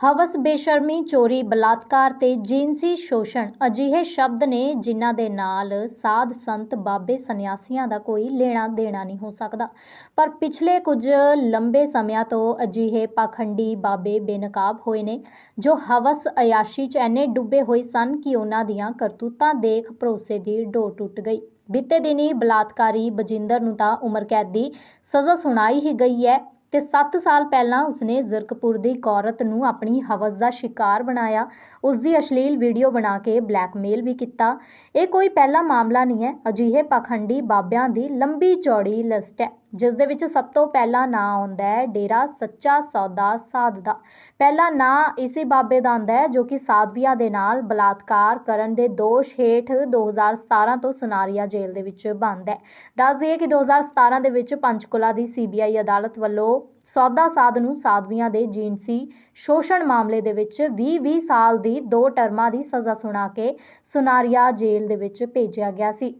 ਹਵਸ ਬੇਸ਼ਰਮੀ, ਚੋਰੀ, ਬਲਾਤਕਾਰ ਤੇ ਜਿਨਸੀ ਸ਼ੋਸ਼ਣ ਅਜਿਹੇ ਸ਼ਬਦ ਨੇ ਜਿਨ੍ਹਾਂ ਦੇ ਨਾਲ ਸਾਧ ਸੰਤ ਬਾਬੇ ਸੰਨਿਆਸੀਆਂ ਦਾ ਕੋਈ ਲੈਣਾ ਦੇਣਾ ਨਹੀਂ ਹੋ ਸਕਦਾ। ਪਰ ਪਿਛਲੇ ਕੁਝ ਲੰਬੇ ਸਮਿਆਂ ਤੋਂ ਅਜਿਹੇ ਪਾਖੰਡੀ ਬਾਬੇ ਬੇਨਕਾਬ ਹੋਏ ਨੇ, ਜੋ ਹਵਸ ਅਯਾਸ਼ੀ ਚ ਐਨੇ ਡੁੱਬੇ ਹੋਏ ਸਨ ਕਿ ਉਹਨਾਂ ਦੀਆਂ ਕਰਤੂਤਾਂ ਦੇਖ ਭਰੋਸੇ ਦੀ ਡੋਰ ਟੁੱਟ ਗਈ। ਬੀਤੇ ਦਿਨੀ ਬਲਾਤਕਾਰੀ ਬਜਿੰਦਰ ਨੂੰ ਤਾਂ ਉਮਰ ਕੈਦ ਦੀ ਸਜ਼ਾ ਸੁਣਾਈ ਹੀ ਗਈ ਹੈ। ਤੇ 7 ਸਾਲ ਪਹਿਲਾਂ ਉਸਨੇ ਜ਼ਰਕਪੁਰ ਦੀ ਇੱਕ ਔਰਤ ਨੂੰ ਆਪਣੀ ਹਵਸ ਦਾ ਸ਼ਿਕਾਰ ਬਣਾਇਆ। ਉਸ ਦੀ ਅਸ਼ਲੀਲ ਵੀਡੀਓ ਬਣਾ ਕੇ ਬਲੈਕਮੇਲ ਵੀ ਕੀਤਾ। ਇਹ ਕੋਈ ਪਹਿਲਾ ਮਾਮਲਾ ਨਹੀਂ ਹੈ। ਅਜਿਹੇ ਪਖੰਡੀ ਬਾਬਿਆਂ ਦੀ ਲੰਬੀ ਚੌੜੀ ਲਿਸਟ ਹੈ। ਜਿਸ ਦੇ ਵਿੱਚ ਸਭ ਤੋਂ ਪਹਿਲਾ ਨਾਂ ਆਉਂਦਾ ਹੈ ਡੇਰਾ ਸੱਚਾ ਸੌਦਾ ਸਾਧ ਦਾ। ਪਹਿਲਾ ਨਾਂ ਇਸੇ ਬਾਬੇ ਦਾ ਆਉਂਦਾ ਹੈ ਜੋ ਕਿ ਸਾਧਵੀਆਂ ਦੇ ਨਾਲ ਬਲਾਤਕਾਰ ਕਰਨ ਦੇ ਦੋਸ਼ ਹੇਠ 2017 ਤੋਂ ਸੁਨਾਰੀਆ ਜੇਲ੍ਹ ਦੇ ਵਿੱਚ ਬੰਦ ਹੈ। ਦੱਸ ਦਈਏ ਕਿ 2017 ਦੇ ਵਿੱਚ ਪੰਚਕੁਲਾ ਦੀ ਸੀਬੀਆਈ ਅਦਾਲਤ ਵੱਲੋਂ ਸੌਦਾ ਸਾਧ ਨੂੰ ਸਾਧਵੀਆਂ ਦੇ ਜਿਨਸੀ ਸ਼ੋਸ਼ਣ ਮਾਮਲੇ ਦੇ ਵਿੱਚ 20-20 ਸਾਲ ਦੀ ਦੋ ਟਰਮਾਂ ਦੀ ਸਜ਼ਾ ਸੁਣਾ ਕੇ ਸੁਨਾਰੀਆ ਜੇਲ੍ਹ ਦੇ ਵਿੱਚ ਭੇਜਿਆ ਗਿਆ ਸੀ।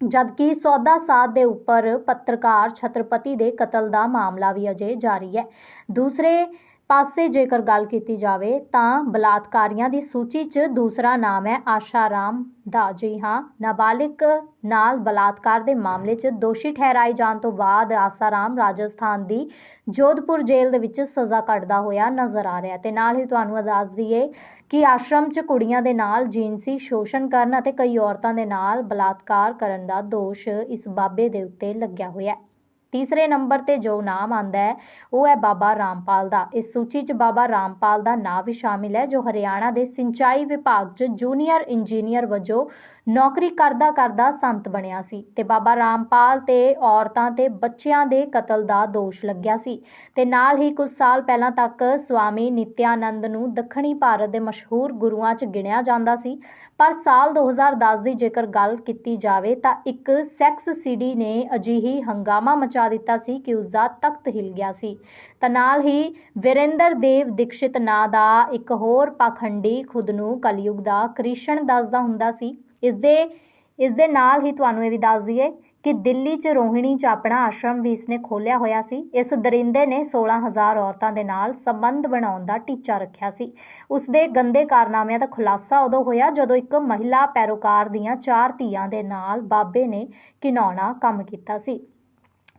ਜਦਕਿ ਸੌਦਾ ਸਾਧ ਦੇ ਉੱਪਰ ਪੱਤਰਕਾਰ ਛਤਰਪਤੀ ਦੇ ਕਤਲ ਦਾ ਮਾਮਲਾ ਵੀ ਅਜੇ ਜਾਰੀ ਹੈ। ਦੂਸਰੇ ਪਾਸੇ ਜੇਕਰ ਗੱਲ ਕੀਤੀ ਜਾਵੇ ਤਾਂ ਬਲਾਤਕਾਰੀਆਂ ਦੀ ਸੂਚੀ 'ਚ ਦੂਸਰਾ ਨਾਮ ਹੈ ਆਸ਼ਾ ਰਾਮ ਦਾ। ਜੀ ਹਾਂ, ਨਾਬਾਲਿਗ ਨਾਲ ਬਲਾਤਕਾਰ ਦੇ ਮਾਮਲੇ 'ਚ ਦੋਸ਼ੀ ਠਹਿਰਾਏ ਜਾਣ ਤੋਂ ਬਾਅਦ ਆਸਾ ਰਾਮ ਰਾਜਸਥਾਨ ਦੀ ਜੋਧਪੁਰ ਜੇਲ੍ਹ ਦੇ ਵਿੱਚ ਸਜ਼ਾ ਕੱਟਦਾ ਹੋਇਆ ਨਜ਼ਰ ਆ ਰਿਹਾ ਤੇ ਨਾਲ ਹੀ ਤੁਹਾਨੂੰ ਦੱਸ ਦਈਏ ਕਿ ਆਸ਼ਰਮ 'ਚ ਕੁੜੀਆਂ ਦੇ ਨਾਲ ਜਿਨਸੀ ਸ਼ੋਸ਼ਣ ਕਰਨ ਅਤੇ ਕਈ ਔਰਤਾਂ ਦੇ ਨਾਲ ਬਲਾਤਕਾਰ ਕਰਨ ਦਾ ਦੋਸ਼ ਇਸ ਬਾਬੇ ਦੇ ਉੱਤੇ ਲੱਗਿਆ ਹੋਇਆ ਹੈ। ਤੀਸਰੇ ਨੰਬਰ ਤੇ ਜੋ ਨਾਮ ਆਂਦਾ ਹੈ, ਉਹ ਹੈ ਬਾਬਾ ਰਾਮਪਾਲ ਦਾ। ਇਸ ਸੂਚੀ 'ਚ ਬਾਬਾ ਰਾਮਪਾਲ ਦਾ ਨਾਮ ਵੀ ਸ਼ਾਮਿਲ ਹੈ, ਜੋ ਹਰਿਆਣਾ ਦੇ ਸਿੰਚਾਈ ਵਿਭਾਗ 'ਚ ਜੂਨੀਅਰ ਇੰਜੀਨੀਅਰ ਵਜੋਂ ਨੌਕਰੀ ਕਰਦਾ ਕਰਦਾ ਸੰਤ ਬਣਿਆ ਸੀ ਤੇ ਬਾਬਾ ਰਾਮਪਾਲ ਤੇ ਔਰਤਾਂ ਤੇ ਬੱਚਿਆਂ ਦੇ ਕਤਲ ਦਾ ਦੋਸ਼ ਲੱਗਿਆ ਸੀ ਤੇ ਨਾਲ ਹੀ ਕੁਝ ਸਾਲ ਪਹਿਲਾਂ ਤੱਕ ਸਵਾਮੀ ਨਿਤਿਆਨੰਦ ਨੂੰ ਦੱਖਣੀ ਭਾਰਤ ਦੇ ਮਸ਼ਹੂਰ ਗੁਰੂਆਂ 'ਚ ਗਿਣਿਆ ਜਾਂਦਾ ਸੀ। ਪਰ ਸਾਲ 2010 ਦੀ ਜੇਕਰ ਗੱਲ ਕੀਤੀ ਜਾਵੇ ਤਾਂ ਇੱਕ ਸੈਕਸ ਸੀਡੀ ਨੇ ਅਜਿਹੀ ਹੰਗਾਮਾ ਮਚ ਦਿੱਤਾ ਸੀ ਕਿ ਉਸ ਦਾ ਤਖਤ ਹਿਲ ਗਿਆ ਸੀ। ਤਾਂ ਨਾਲ ਹੀ ਵਿਰੇਂਦਰ ਦੇਵ ਦੀਕਸ਼ਿਤ ਨਾਂ ਦਾ ਇੱਕ ਹੋਰ ਪਾਖੰਡੀ ਖੁਦ ਨੂੰ ਕਲਯੁਗ ਦਾ ਕ੍ਰਿਸ਼ਨ ਦੱਸਦਾ ਹੁੰਦਾ ਸੀ। ਇਸ ਦੇ ਇਸ ਦੇ ਨਾਲ ਹੀ ਤੁਹਾਨੂੰ ਇਹ ਵੀ ਦੱਸ ਦਈਏ ਕਿ ਦਿੱਲੀ 'ਚ ਰੋਹਿਣੀ 'ਚ ਆਪਣਾ ਆਸ਼ਰਮ ਵੀ ਇਸਨੇ ਖੋਲ੍ਹਿਆ ਹੋਇਆ ਸੀ। ਇਸ ਦਰਿੰਦੇ ਨੇ 16000 ਔਰਤਾਂ ਦੇ ਨਾਲ ਸੰਬੰਧ ਬਣਾਉਣ ਦਾ ਟੀਚਾ ਰੱਖਿਆ ਸੀ। ਉਸ ਦੇ ਗੰਦੇ ਕਾਰਨਾਮਿਆਂ ਦਾ ਖੁਲਾਸਾ ਉਦੋਂ ਹੋਇਆ ਜਦੋਂ ਇੱਕ ਮਹਿਲਾ ਪੈਰੋਕਾਰ ਦੀਆਂ ਚਾਰ ਧੀਆਂ ਦੇ ਨਾਲ ਬਾਬੇ ਨੇ ਘਿਨਾਉਣਾ ਕੰਮ ਕੀਤਾ ਸੀ।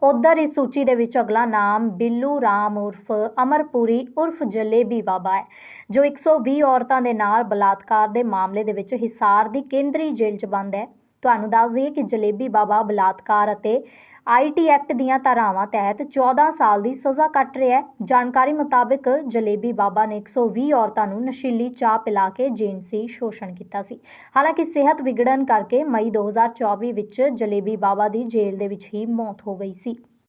ਉਧਰ ਇਸ ਸੂਚੀ ਦੇ ਵਿੱਚ ਅਗਲਾ ਨਾਮ ਬਿੱਲੂ ਰਾਮ ਉਰਫ ਅਮਰਪੁਰੀ ਉਰਫ ਜਲੇਬੀ ਬਾਬਾ ਹੈ, ਜੋ 120 ਔਰਤਾਂ ਦੇ ਨਾਲ ਬਲਾਤਕਾਰ ਦੇ ਮਾਮਲੇ ਦੇ ਵਿੱਚ ਹਿਸਾਰ ਦੀ ਕੇਂਦਰੀ ਜੇਲ੍ਹ 'ਚ ਬੰਦ ਹੈ। ਤੁਹਾਨੂੰ ਦੱਸ ਦਈਏ ਕਿ ਜਲੇਬੀ ਬਾਬਾ ਬਲਾਤਕਾਰ ਅਤੇ ਆਈਟੀ ਐਕਟ ਦੀਆਂ ਧਾਰਾਵਾਂ ਤਹਿਤ 14 ਸਾਲ ਦੀ ਸਜ਼ਾ ਕੱਟ ਰਿਹਾ ਹੈ। ਜਾਣਕਾਰੀ ਮੁਤਾਬਕ ਜਲੇਬੀ ਬਾਬਾ ਨੇ 120 ਔਰਤਾਂ ਨੂੰ ਨਸ਼ੀਲੀ ਚਾਹ ਪਿਲਾ ਕੇ ਜੇਨਸੀ ਸ਼ੋਸ਼ਣ ਕੀਤਾ ਸੀ। ਹਾਲਾਂਕਿ ਸਿਹਤ ਵਿਗੜਨ ਕਰਕੇ ਮਈ 2024 ਵਿੱਚ ਜਲੇਬੀ ਬਾਬਾ ਦੀ ਜੇਲ੍ਹ ਦੇ ਵਿੱਚ ਹੀ ਮੌਤ ਹੋ ਗਈ ਸੀ।